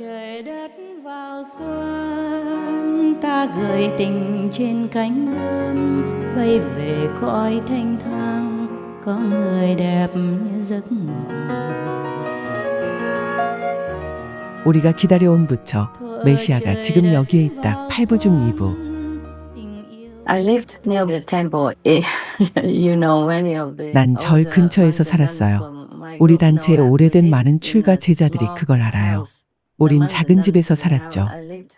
Trời đất vào xuân ta gửi tình trên cánh đơn bay về cõi thanh thang có người đẹp như giấc mộng 우리가 기다려온 부처 메시아가 지금 여기에 있다. 8부 중 2부. I lived near the temple. you know many of the. 난 절 근처에서 살았어요. 우리 단체의 오래된 많은 출가 제자들이 그걸 알아요. 우린 작은 집에서 살았죠.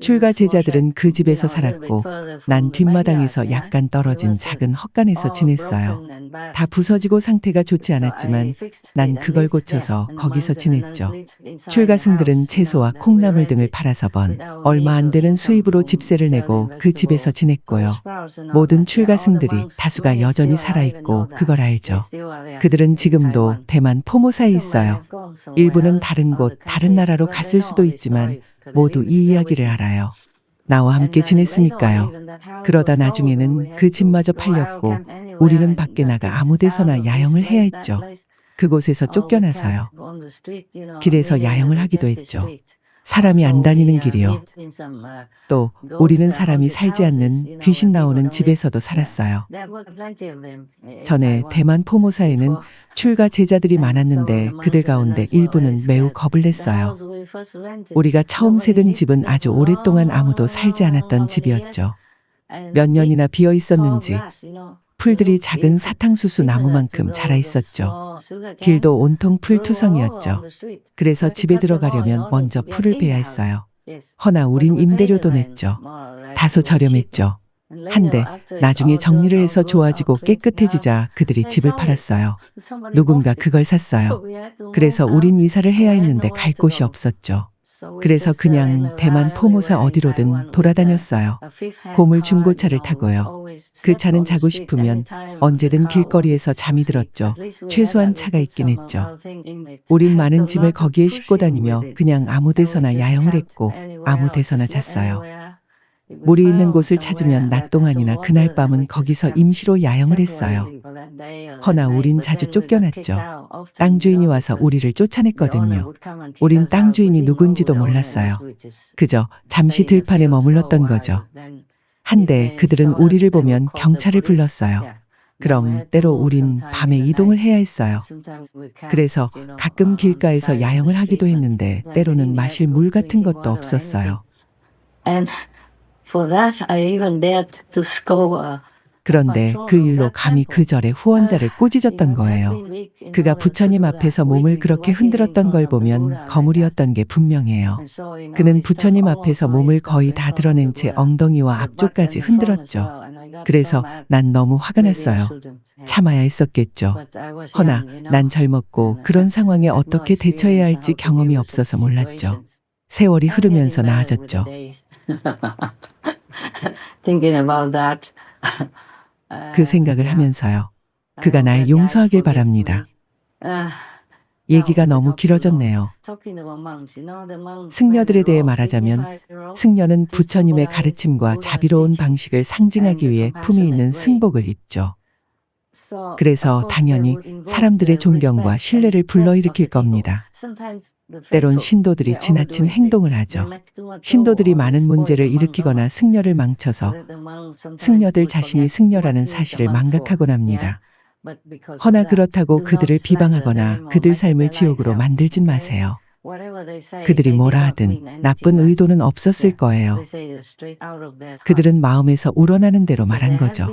출가 제자들은 그 집에서 살았고 난 뒷마당에서 약간 떨어진 작은 헛간에서 지냈어요. 다 부서지고 상태가 좋지 않았지만 난 그걸 고쳐서 거기서 지냈죠. 출가승들은 채소와 콩나물 등을 팔아서 번 얼마 안 되는 수입으로 집세를 내고 그 집에서 지냈고요. 모든 출가승들이 다수가 여전히 살아있고 그걸 알죠. 그들은 지금도 대만 포모사에 있어요. 일부는 다른 곳, 다른 나라로 갔을 수도 있지만 모두 이 이야기를 알아요. 나와 함께 지냈으니까요. 그러다 나중에는 그 집마저 팔렸고 우리는 밖에 나가 아무 데서나 야영을 해야 했죠. 그곳에서 쫓겨나서요. 길에서 야영을 하기도 했죠. 사람이 안 다니는 길이요. 또 우리는 사람이 살지 않는 귀신 나오는 집에서도 살았어요. 전에 대만 포모사에는 출가 제자들이 많았는데 그들 가운데 일부는 매우 겁을 냈어요. 우리가 처음 세든 집은 아주 오랫동안 아무도 살지 않았던 집이었죠. 몇 년이나 비어 있었는지 풀들이 작은 사탕수수 나무만큼 자라 있었죠. 길도 온통 풀투성이었죠. 그래서 집에 들어가려면 먼저 풀을 베야 했어요. 허나 우린 임대료도 냈죠. 다소 저렴했죠. 한데 나중에 정리를 해서 좋아지고 깨끗해지자 그들이 집을 팔았어요. 누군가 그걸 샀어요. 그래서 우린 이사를 해야 했는데 갈 곳이 없었죠. 그래서 그냥 대만 포모사 어디로든 돌아다녔어요. 고물 중고차를 타고요. 그 차는 자고 싶으면 언제든 길거리에서 잠이 들었죠. 최소한 차가 있긴 했죠. 우린 많은 짐을 거기에 싣고 다니며 그냥 아무 데서나 야영을 했고 아무 데서나 잤어요. 물이 있는 곳을 찾으면 낮 동안이나 그날 밤은 거기서 임시로 야영을 했어요. 허나 우린 자주 쫓겨났죠. 땅 주인이 와서 우리를 쫓아냈거든요. 우린 땅 주인이 누군지도 몰랐어요. 그저 잠시 들판에 머물렀던 거죠. 한데 그들은 우리를 보면 경찰을 불렀어요. 그럼 때로 우린 밤에 이동을 해야 했어요. 그래서 가끔 길가에서 야영을 하기도 했는데 때로는 마실 물 같은 것도 없었어요. And for that, I even dared to scold. uh, 그런데 그 일로 감히 그 절에 후원자를 꾸짖었던 거예요. 그가 부처님 앞에서 몸을 그렇게 흔들었던 걸 보면 거물이었던 게 분명해요. 그는 부처님 앞에서 몸을 거의 다 드러낸 채 엉덩이와 앞쪽까지 흔들었죠. 그래서 난 너무 화가 났어요. 참아야 했었겠죠. 허나 난 젊었고 그런 상황에 어떻게 대처해야 할지 경험이 없어서 몰랐죠. 세월이 흐르면서 나아졌죠. 그 생각을 하면서요. 그가 날 용서하길 바랍니다. 얘기가 너무 길어졌네요. 승려들에 대해 말하자면 승려는 부처님의 가르침과 자비로운 방식을 상징하기 위해 품이 있는 승복을 입죠. 그래서 당연히 사람들의 존경과 신뢰를 불러일으킬 겁니다. 때론 신도들이 지나친 행동을 하죠. 신도들이 많은 문제를 일으키거나 승려를 망쳐서 승려들 자신이 승려라는 사실을 망각하곤 합니다. 허나 그렇다고 그들을 비방하거나 그들 삶을 지옥으로 만들진 마세요. 그들이 뭐라 하든 나쁜 의도는 없었을 거예요. 그들은 마음에서 우러나는 대로 말한 거죠.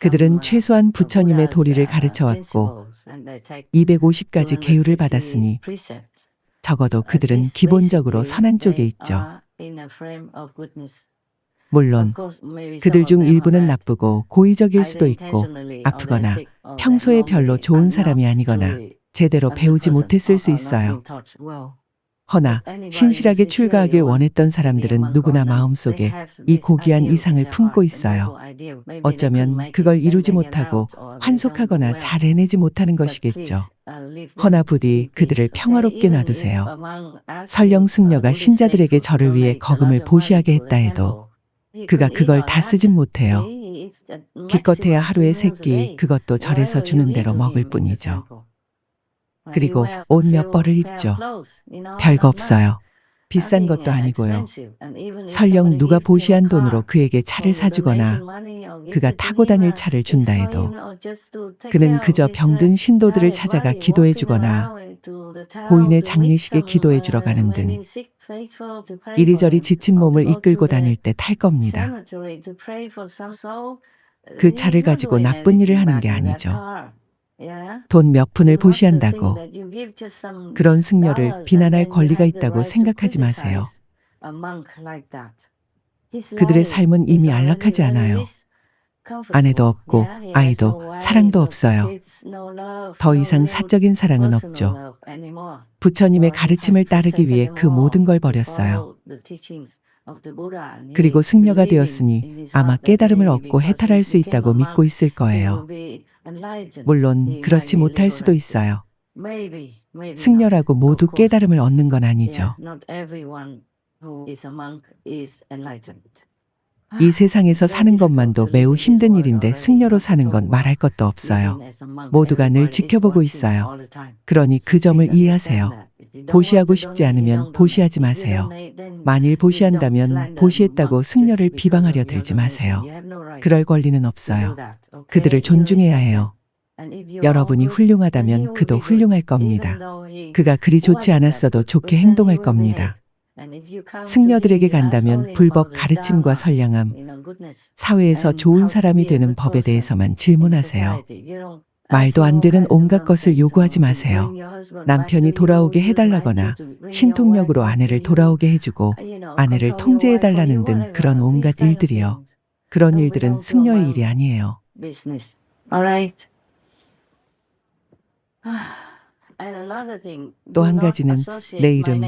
그들은 최소한 부처님의 도리를 가르쳐 왔고 250가지 계율을 받았으니 적어도 그들은 기본적으로 선한 쪽에 있죠. 물론 그들 중 일부는 나쁘고 고의적일 수도 있고 아프거나 평소에 별로 좋은 사람이 아니거나 제대로 배우지 못했을 수 있어요. 허나 신실하게 출가하길 원했던 사람들은 누구나 마음속에 이 고귀한 이상을 품고 있어요. 어쩌면 그걸 이루지 못하고 환속하거나 잘 해내지 못하는 것이겠죠. 허나 부디 그들을 평화롭게 놔두세요. 설령 승려가 신자들에게 저를 위해 거금을 보시하게 했다 해도 그가 그걸 다 쓰진 못해요. 기껏해야 하루에 세끼 그것도 절에서 주는 대로 먹을 뿐이죠. 그리고 옷 몇 벌을 입죠. 별거 없어요. 비싼 것도 아니고요. 설령 누가 보시한 돈으로 그에게 차를 사주거나 그가 타고 다닐 차를 준다 해도 그는 그저 병든 신도들을 찾아가 기도해 주거나 고인의 장례식에 기도해 주러 가는 등 이리저리 지친 몸을 이끌고 다닐 때 탈 겁니다. 그 차를 가지고 나쁜 일을 하는 게 아니죠. 돈 몇 푼을 보시한다고 그런 승려를 비난할 권리가 있다고 생각하지 마세요. 그들의 삶은 이미 안락하지 않아요. 아내도 없고 아이도 사랑도 없어요. 더 이상 사적인 사랑은 없죠. 부처님의 가르침을 따르기 위해 그 모든 걸 버렸어요. 그리고 승려가 되었으니 아마 깨달음을 얻고 해탈할 수 있다고 믿고 있을 거예요. 물론 그렇지 못할 수도 있어요. 승려라고 모두 깨달음을 얻는 건 아니죠. 이 세상에서 사는 것만도 매우 힘든 일인데 승려로 사는 건 말할 것도 없어요. 모두가 늘 지켜보고 있어요. 그러니 그 점을 이해하세요. 보시하고 싶지 않으면 보시하지 마세요. 만일 보시한다면 보시했다고 승려를 비방하려 들지 마세요. 그럴 권리는 없어요. 그들을 존중해야 해요. 여러분이 훌륭하다면 그도 훌륭할 겁니다. 그가 그리 좋지 않았어도 좋게 행동할 겁니다. 승려들에게 간다면 불법 가르침과 선량함, 사회에서 좋은 사람이 되는 법에 대해서만 질문하세요. 말도 안 되는 온갖 것을 요구하지 마세요. 남편이 돌아오게 해달라거나 신통력으로 아내를 돌아오게 해주고 아내를 통제해달라는 등 그런 온갖 일들이요. 그런 일들은 승려의 일이 아니에요. 또 한 가지는 내 이름,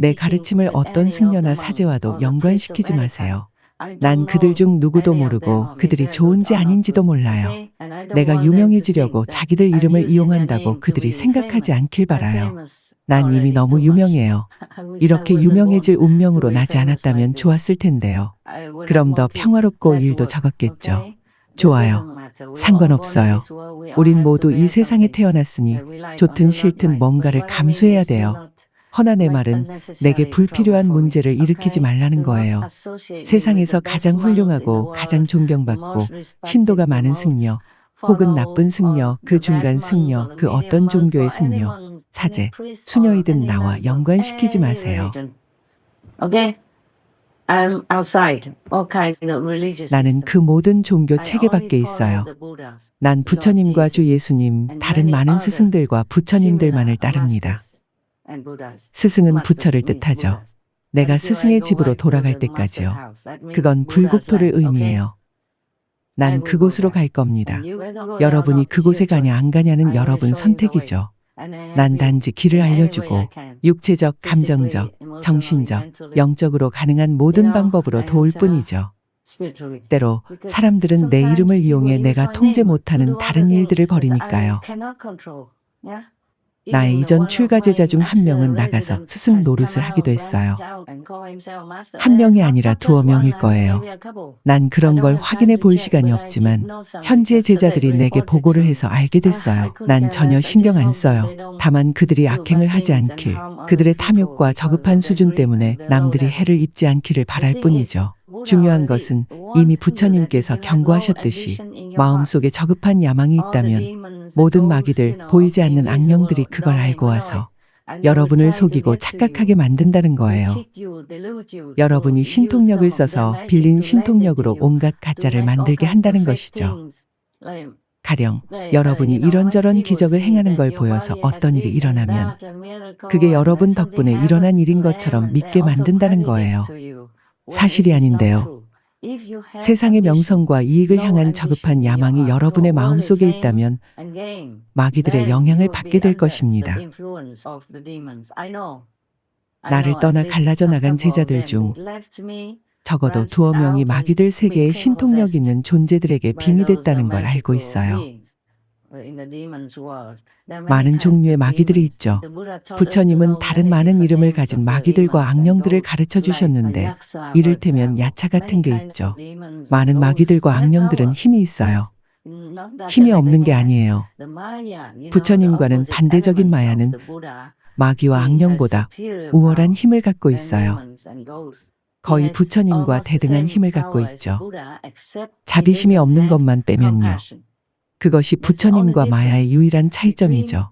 내 가르침을 어떤 승려나 사제와도 연관시키지 마세요. 난 그들 중 누구도 모르고 그들이 좋은지 아닌지도 몰라요. 내가 유명해지려고 자기들 이름을 이용한다고 그들이 생각하지 않길 바라요. 난 이미 너무 유명해요. 이렇게 유명해질 운명으로 나지 않았다면 좋았을 텐데요. 그럼 더 평화롭고 일도 적었겠죠. 좋아요. 상관없어요. 우린 모두 이 세상에 태어났으니 좋든 싫든 뭔가를 감수해야 돼요. 허나 내 말은 내게 불필요한 문제를 일으키지 말라는 거예요. 세상에서 가장 훌륭하고 가장 존경받고 신도가 많은 승려, 혹은 나쁜 승려, 그 중간 승려, 그 어떤 종교의 승려, 사제, 수녀이든 나와 연관시키지 마세요. 나는 그 모든 종교 체계 밖에 있어요. 난 부처님과 주 예수님, 다른 많은 스승들과 부처님들만을 따릅니다. 스승은 부처를 뜻하죠. 내가 스승의 집으로 돌아갈 때까지요. 그건 불국토를 의미해요. 난 그곳으로 갈 겁니다. 여러분이 그곳에 가냐 안 가냐는 여러분 선택이죠. 난 단지 길을 알려주고 육체적, 감정적, 정신적, 영적으로 가능한 모든 방법으로 도울 뿐이죠. 때로 사람들은 내 이름을 이용해 내가 통제 못하는 다른 일들을 벌이니까요. 나의 이전 출가 제자 중 한 명은 나가서 스승 노릇을 하기도 했어요. 한 명이 아니라 두어 명일 거예요. 난 그런 걸 확인해 볼 시간이 없지만 현지의 제자들이 내게 보고를 해서 알게 됐어요. 난 전혀 신경 안 써요. 다만 그들이 악행을 하지 않길, 그들의 탐욕과 저급한 수준 때문에 남들이 해를 입지 않기를 바랄 뿐이죠. 중요한 것은 이미 부처님께서 경고하셨듯이 마음속에 저급한 야망이 있다면 모든 마귀들, 보이지 않는 악령들이 그걸 알고 와서 여러분을 속이고 착각하게 만든다는 거예요. 여러분이 신통력을 써서 빌린 신통력으로 온갖 가짜를 만들게 한다는 것이죠. 가령 여러분이 이런저런 기적을 행하는 걸 보여서 어떤 일이 일어나면 그게 여러분 덕분에 일어난 일인 것처럼 믿게 만든다는 거예요. 사실이 아닌데요. 세상의 명성과 이익을 향한 저급한 야망이 여러분의 마음속에 있다면 마귀들의 영향을 받게 될 것입니다. 나를 떠나 갈라져 나간 제자들 중 적어도 두어 명이 마귀들 세계의 신통력 있는 존재들에게 빙이 됐다는 걸 알고 있어요. 많은 종류의 마귀들이 있죠. 부처님은 다른 많은 이름을 가진 마귀들과 악령들을 가르쳐 주셨는데 이를테면 야차 같은 게 있죠. 많은 마귀들과 악령들은 힘이 있어요. 힘이 없는 게 아니에요. 부처님과는 반대적인 마야는 마귀와 악령보다 우월한 힘을 갖고 있어요. 거의 부처님과 대등한 힘을 갖고 있죠. 자비심이 없는 것만 빼면요. 그것이 부처님과 마야의 유일한 차이점이죠.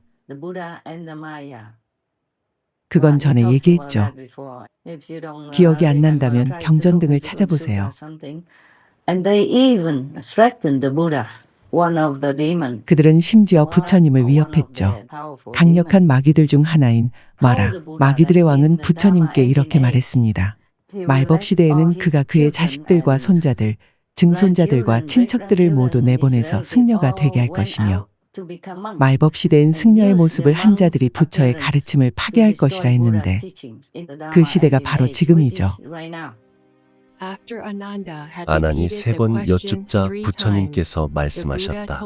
그건 전에 얘기했죠. 기억이 안 난다면 경전 등을 찾아보세요. 그들은 심지어 부처님을 위협했죠. 강력한 마귀들 중 하나인 마라, 마귀들의 왕은 부처님께 이렇게 말했습니다. 말법 시대에는 그가 그의 자식들과 손자들, 증손자들과 친척들을 모두 내보내서 승려가 되게 할 것이며 말법 시대엔 승려의 모습을 한 자들이 부처의 가르침을 파괴할 것이라 했는데 그 시대가 바로 지금이죠. 아난이 세 번 여쭙자 부처님께서 말씀하셨다.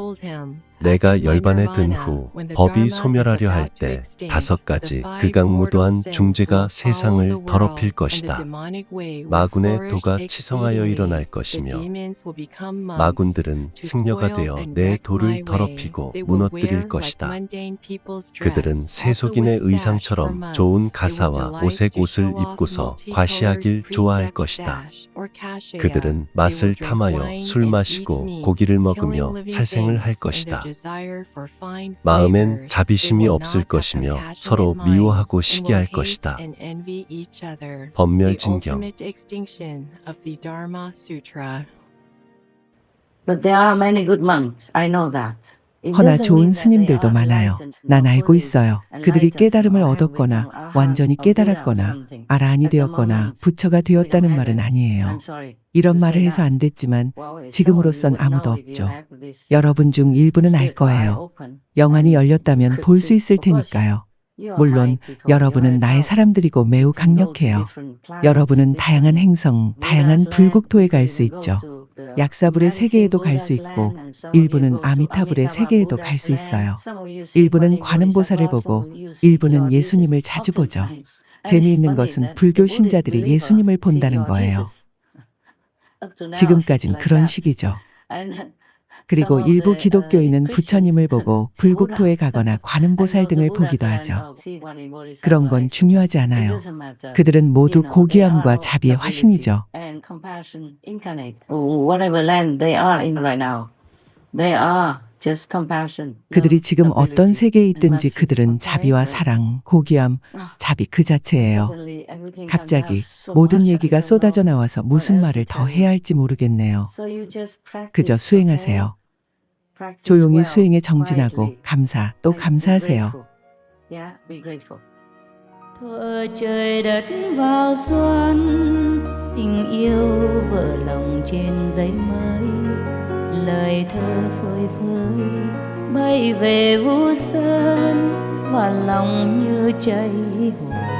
내가 열반에 든 후 법이 소멸하려 할 때 다섯 가지 극악무도한 중재가 세상을 더럽힐 것이다. 마군의 도가 치성하여 일어날 것이며 마군들은 승려가 되어 내 도를 더럽히고 무너뜨릴 것이다. 그들은 세속인의 의상처럼 좋은 가사와 오색 옷을 입고서 과시하길 좋아할 것이다. 그들은 맛을 탐하여 술 마시고 고기를 먹으며 살생을 할 것이다. 마음엔 자비심이 없을 것이며 서로 미워하고 시기할 것이다. 법멸진경 허나 좋은 스님들도 많아요. 난 알고 있어요. 그들이 깨달음을 얻었거나 완전히 깨달았거나 아라한이 되었거나 부처가 되었다는 말은 아니에요. 이런 말을 해서 안 됐지만 지금으로선 아무도 없죠. 여러분 중 일부는 알 거예요. 영안이 열렸다면 볼 수 있을 테니까요. 물론 여러분은 나의 사람들이고 매우 강력해요. 여러분은 다양한 행성, 다양한 불국토에 갈 수 있죠. 약사불의 세계에도 갈 수 있고 일부는 아미타불의 세계에도 갈 수 있어요. 일부는 관음보살을 보고 일부는 예수님을 자주 보죠. 재미있는 것은 불교 신자들이 예수님을 본다는 거예요. 지금까진 그런 식이죠. 그리고 일부 기독교인은 부처님을 보고 불국토에 가거나 관음보살 등을 보기도 하죠. 그런 건 중요하지 않아요. 그들은 모두 고귀함과 자비의 화신이죠. 그들이 지금 어떤 세계에 있든지 그들은 자비와 사랑, 고귀함, 자비 그 자체예요. 갑자기 모든 얘기가 쏟아져 나와서 무슨 말을 더 해야 할지 모르겠네요. 그저 수행하세요. 조용히 수행에 정진하고 감사 또 감사하세요. thuở trời đất vào xuân tình yêu vỡ lòng trên giấy mới lời thơ phơi phới bay về vũ sơn và lòng như chảy hồ